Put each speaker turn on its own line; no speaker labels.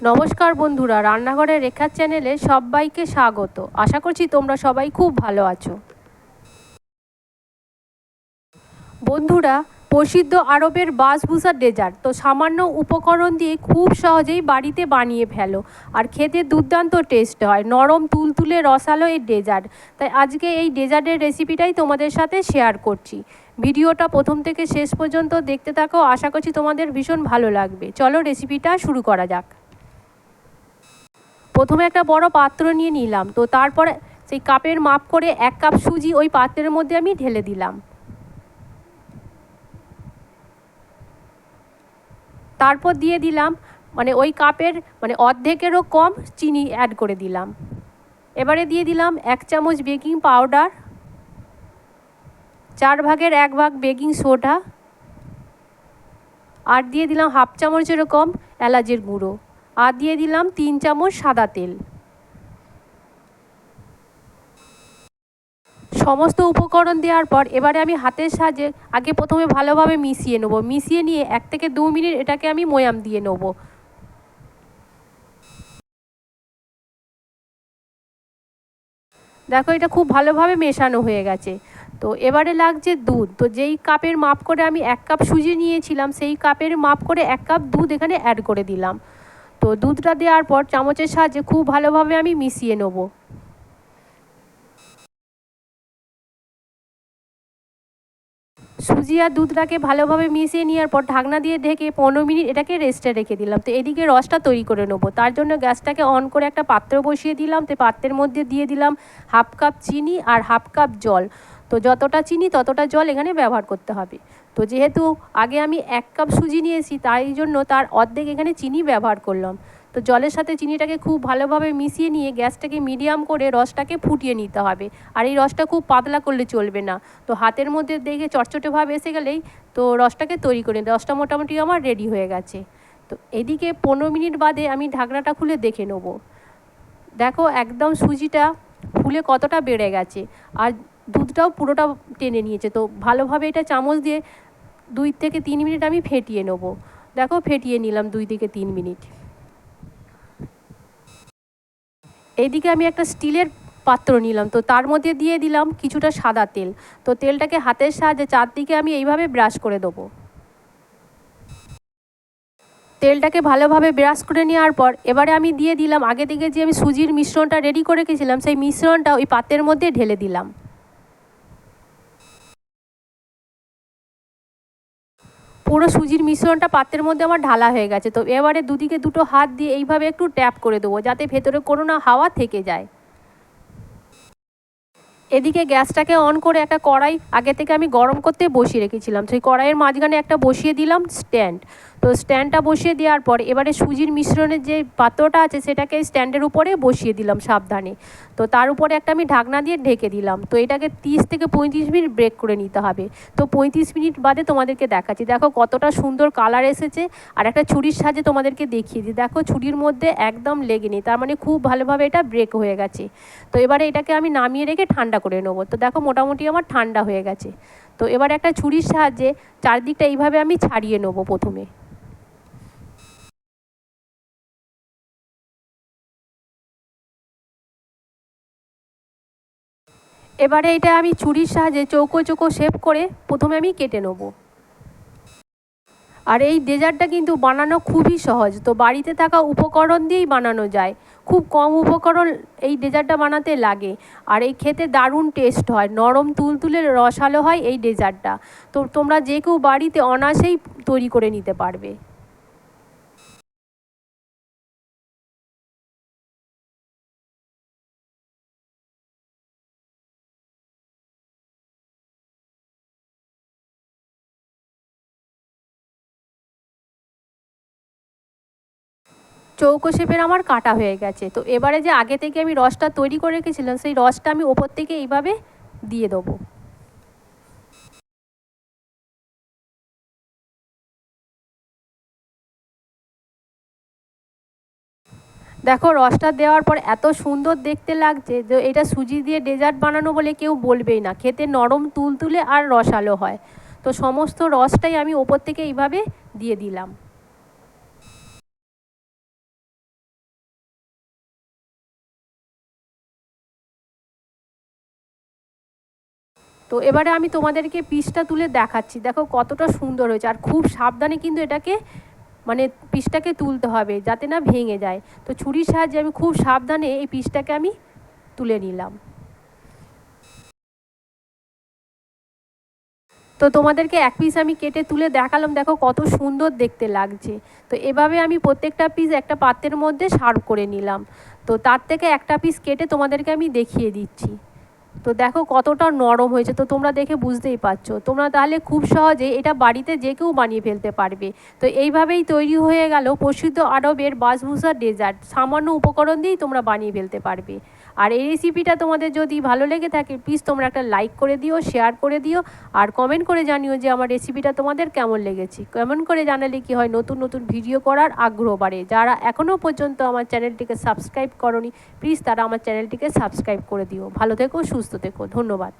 নমস্কার বন্ধুরা, রান্নাঘরের রেখার চ্যানেলে সবাইকে স্বাগত। আশা করছি তোমরা সবাই খুব ভালো আছো। বন্ধুরা, প্রসিদ্ধ আরবের বাসভূষা ডেজার্ট তো সামান্য উপকরণ দিয়ে খুব সহজেই বাড়িতে বানিয়ে ফেলো। আর খেতে দুর্দান্ত টেস্ট হয়, নরম তুলতুলে রসালো এই ডেজার্ট। তাই আজকে এই ডেজার্টের রেসিপিটাই তোমাদের সাথে শেয়ার করছি। ভিডিওটা প্রথম থেকে শেষ পর্যন্ত দেখতে থাকো, আশা করছি তোমাদের ভীষণ ভালো লাগবে। চলো রেসিপিটা শুরু করা যাক। প্রথমে একটা বড় পাত্র নিয়ে নিলাম। তো তারপরে সেই কাপের মাপ করে এক কাপ সুজি ওই পাত্রের মধ্যে আমি ঢেলে দিলাম। তারপর দিয়ে দিলাম মানে ওই কাপের মানে অর্ধেকেরও কম চিনি অ্যাড করে দিলাম। এবারে দিয়ে দিলাম এক চামচ বেকিং পাউডার চার ভাগের এক ভাগ বেকিং সোডা আর দিয়ে দিলাম হাফ চামচ এরকম এলাচের গুঁড়ো। আর দিয়ে দিলাম তিন চামচ সাদা তেল। সমস্ত উপকরণ দেওয়ার পর এবারে আমি হাতের সাহায্যে আগে প্রথমে ভালোভাবে মিশিয়ে নেব। মিশিয়ে নিয়ে এক থেকে দু মিনিট এটাকে আমি ময়াম দিয়ে নেব। দেখো এটা খুব ভালোভাবে মেশানো হয়ে গেছে। তো এবারে লাগছে দুধ। তো যেই কাপের মাপ করে আমি এক কাপ সুজি নিয়েছিলাম, সেই কাপের মাপ করে এক কাপ দুধ এখানে অ্যাড করে দিলাম। তো দুধটা দেওয়ার পর চামচের সাহায্যে খুব ভালোভাবে আমি মিশিয়ে নেব। সুজি আর দুধটাকে ভালোভাবে মিশিয়ে নেওয়ার পর ঢাকনা দিয়ে ঢেকে পনেরো মিনিট এটাকে রেস্টে রেখে দিলাম। তো এদিকে রসটা তৈরি করে নেব। তার জন্য গ্যাসটাকে অন করে একটা পাত্র বসিয়ে দিলাম। তো পাত্রের মধ্যে দিয়ে দিলাম হাফ কাপ চিনি আর হাফ কাপ জল। তো যতটা চিনি, ততটা জল এখানে ব্যবহার করতে হবে। তো যেহেতু আগে আমি এক কাপ সুজি নিয়েছি, তাই জন্য তার অর্ধেক এখানে চিনি ব্যবহার করলাম। তো জলের সাথে চিনিটাকে খুব ভালোভাবে মিশিয়ে নিয়ে গ্যাসটাকে মিডিয়াম করে রসটাকে ফুটিয়ে নিতে হবে। আর এই রসটা খুব পাতলা করলে চলবে না। তো হাতের মধ্যে দেখে চটচটে ভাব এসে গেলেই তো রসটাকে তৈরি করে রসটা মোটামুটি আমার রেডি হয়ে গেছে। তো এদিকে পনেরো মিনিট বাদে আমি ঢাকনাটা খুলে দেখে নেব। দেখো একদম সুজিটা ফুলে কতটা বেড়ে গেছে। আর দুধটাও পুরোটা টেনে নিয়েছে। তো ভালোভাবে এটা চামচ দিয়ে দুই থেকে তিন মিনিট আমি ফেটিয়ে নেব। দেখো, ফেটিয়ে নিলাম দুই থেকে তিন মিনিট। এইদিকে আমি একটা স্টিলের পাত্র নিলাম। তো তার মধ্যে দিয়ে দিলাম কিছুটা সাদা তেল। তো তেলটাকে হাতের সাহায্যে চারদিকে আমি এইভাবে ব্রাশ করে দেবো। তেলটাকে ভালোভাবে ব্রাশ করে নেওয়ার পর এবারে আমি দিয়ে দিলাম, আগে থেকে যে আমি সুজির মিশ্রণটা রেডি করে রেখেছিলাম, সেই মিশ্রণটা ওই পাত্রের মধ্যে ঢেলে দিলাম। পুরো সুজির মিশ্রণটা পাত্রের মধ্যে আমার ঢালা হয়ে গেছে। তো এবারে দুদিকে দুটো হাত দিয়ে এইভাবে একটু ট্যাপ করে দেবো, যাতে ভেতরে কোনো না হাওয়া থেকে যায়। এদিকে গ্যাসটাকে অন করে একটা কড়াই আগে থেকে আমি গরম করতে বসিয়ে রেখেছিলাম। সেই কড়াইয়ের মাঝখানে একটা বসিয়ে দিলাম স্ট্যান্ড। তো স্ট্যান্ডটা বসিয়ে দেওয়ার পর এবারে সুজির মিশ্রণের যে পাত্রটা আছে সেটাকে স্ট্যান্ডের উপরে বসিয়ে দিলাম সাবধানে। তো তার উপরে একটা আমি ঢাকনা দিয়ে ঢেকে দিলাম। তো এটাকে তিরিশ থেকে পঁয়ত্রিশ মিনিট ব্রেক করে নিতে হবে। তো পঁয়ত্রিশ মিনিট বাদে তোমাদেরকে দেখাচ্ছি। দেখো কতটা সুন্দর কালার এসেছে। আর একটা ছুরির সাহায্যে তোমাদেরকে দেখিয়ে দিই। দেখো ছুরির মধ্যে একদম লেগে নেই। তার মানে খুব ভালোভাবে এটা ব্রেক হয়ে গেছে। তো এবারে এটাকে আমি নামিয়ে রেখে ঠান্ডা করে নেব। তো দেখো মোটামুটি আমার ঠান্ডা হয়ে গেছে। তো এবার একটা ছুরির সাহায্যে চারদিকটা এইভাবে আমি ছাড়িয়ে নেব প্রথমে। এবারে এটা আমি ছুরির সাহায্যে চৌকো চৌকো শেপ করে প্রথমে আমি কেটে নেব। আর এই ডেজার্টটা কিন্তু বানানো খুবই সহজ। তো বাড়িতে থাকা উপকরণ দিয়েই বানানো যায়। খুব কম উপকরণ এই ডেজার্টটা বানাতে লাগে। আর এই খেতে দারুণ টেস্ট হয়। নরম তুলতুলে রসালো হয় এই ডেজার্টটা। তো তোমরা যে কেউ বাড়িতে অনায়াসেই তৈরি করে নিতে পারবে। চৌকো শেপের আমার কাটা হয়ে গেছে। তো এবারে যে আগে থেকে আমি রসটা তৈরি করে রেখেছিলাম, সেই রসটা আমি ওপর থেকে এইভাবে দিয়ে দেবো। দেখো, রসটা দেওয়ার পর এত সুন্দর দেখতে লাগছে যে এটা সুজি দিয়ে ডেজার্ট বানানো বলে কেউ বলবেই না। খেতে নরম, তুলতুলে আর রসালো হয়। তো সমস্ত রসটাই আমি ওপর থেকে এইভাবে দিয়ে দিলাম। তো এবারে আমি তোমাদেরকে পিসটা তুলে দেখাচ্ছি। দেখো কতটা সুন্দর হয়েছে। আর খুব সাবধানে কিন্তু এটাকে মানে পিসটাকে তুলতে হবে যাতে না ভেঙে যায়। তো ছুরির সাহায্যে আমি খুব সাবধানে এই পিসটাকে আমি তুলে নিলাম। তো তোমাদেরকে এক পিস আমি কেটে তুলে দেখালাম। দেখো কত সুন্দর দেখতে লাগছে। তো এভাবে আমি প্রত্যেকটা পিস একটা পাত্রের মধ্যে সার্ভ করে নিলাম। তো তার থেকে একটা পিস কেটে তোমাদেরকে আমি দেখিয়ে দিচ্ছি। তো দেখো কতটা নরম হয়েছে, তো তোমরা দেখে বুঝতেই পারছ। তোমরা তাহলে খুব সহজে এটা বাড়িতে যে কেউ বানিয়ে ফেলতে পারবে। তো এইভাবেই তৈরি হয়ে গেল প্রসিদ্ধ আরবের বাসভূষা ডেজার্ট। সামান্য উপকরণ দিয়েই তোমরা বানিয়ে ফেলতে পারবে। আর এই রেসিপিটা তোমাদের যদি ভালো লেগে থাকে প্লিজ তোমরা একটা লাইক করে দিও শেয়ার করে দিও, আর কমেন্ট করে জানিও যে আমার রেসিপিটা তোমাদের কেমন লেগেছে। কেমন করে জানালে কি হয়, নতুন নতুন ভিডিও করার আগ্রহ বাড়ে। যারা এখনও পর্যন্ত আমার চ্যানেলটিকে সাবস্ক্রাইব করনি প্লিজ তারা আমার চ্যানেলটিকে সাবস্ক্রাইব করে দিও। ভালো থেকো, সুস্থ থেকো ধন্যবাদ।